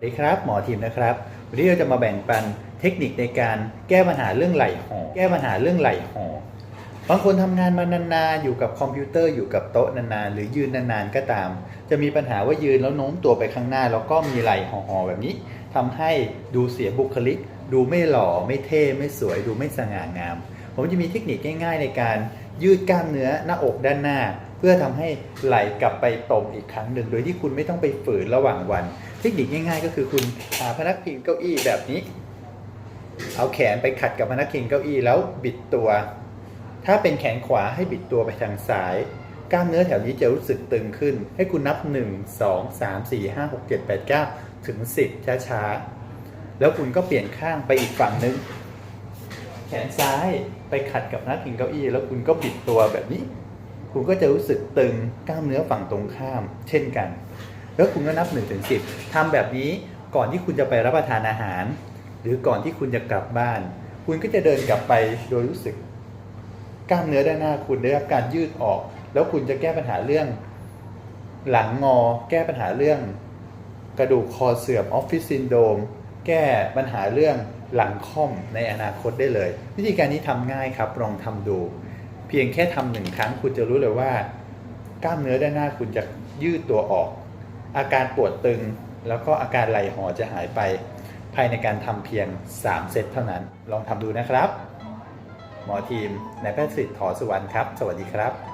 สวัสดีครับ หมอทีมนะครับ วันนี้เราจะมาแบ่งปันเทคนิคในการแก้ปัญหาเรื่องไหล่ห่อแก้ปัญหาเรื่องไหล่ห่อบางคนทำงานมานานๆอยู่กับคอมพิวเตอร์อยู่กับโต๊ะนานๆหรือยืนนานๆก็ตาม จะมีปัญหาว่ายืนแล้วโน้มตัวไปข้างหน้า แล้วก็มีไหล่ห่อๆแบบนี้ทำให้ดูเสียบุคลิก ดูไม่หล่อไม่เท่ไม่สวย ดูไม่สง่างาม ผมจะมีเทคนิคง่าย ๆ ในการยืดกล้ามเนื้อหน้าอกด้านหน้า เพื่อทำให้ไหล่กลับไปตรงอีกครั้งหนึ่ง โดยที่คุณไม่ต้องไปฝืนระหว่างวัน เทคนิคง่าย ๆ ก็คือคุณหาพนักพิงเก้าอี้แบบนี้ เอาแขนไปขัดกับพนักพิงเก้าอี้แล้วบิดตัว ถ้าเป็นแขนขวาให้บิดตัวไปทางซ้าย กล้ามเนื้อแถวนี้จะรู้สึกตึงขึ้น ให้คุณนับ 1 2 3 4 5 6 7 8 9 ถึง 10 ช้าๆ แล้วคุณก็เปลี่ยนข้างไปอีกฝั่งนึง แขนซ้ายไปขัดกับหน้าพิงเก้าอี้ แล้วคุณก็บิดตัวแบบนี้ คุณก็จะรู้สึกตึงกล้ามเนื้อฝั่งตรงข้าม เช่นกัน แล้วคุณก็นับ1นถึงสิทำแบบนี้ก่อนที่คุณจะไปรับประทานอาหาร หรือก่อนที่คุณจะกลับบ้าน คุณก็จะเดินกลับไปโดยรู้สึก กล้ามเนื้อด้านหน้าคุณได้รับการยืดออก แล้วคุณจะแก้ปัญหาเรื่อง หลังงอ แก้ปัญหาเรื่อง กระดูกคอเสื่อมออฟฟิศซินโดมแก้ปัญหาเรื่องหลังค่อมในอนาคตได้เลย วิธีการนี้ทำง่ายครับลองทำดู เพียงแค่ทำหนึ่งครั้งคุณจะรู้เลยว่า กล้ามเนื้อด้านหน้าคุณจะยืดตัวออก อาการปวดตึงแล้วก็อาการไหลห่อจะหายไป ภายในการทำเพียง 3 เซตเท่านั้น ลองทำดูนะครับ หมอทีมนายแพทย์สิทธิ์ถอสุวรรณครับ สวัสดีครับ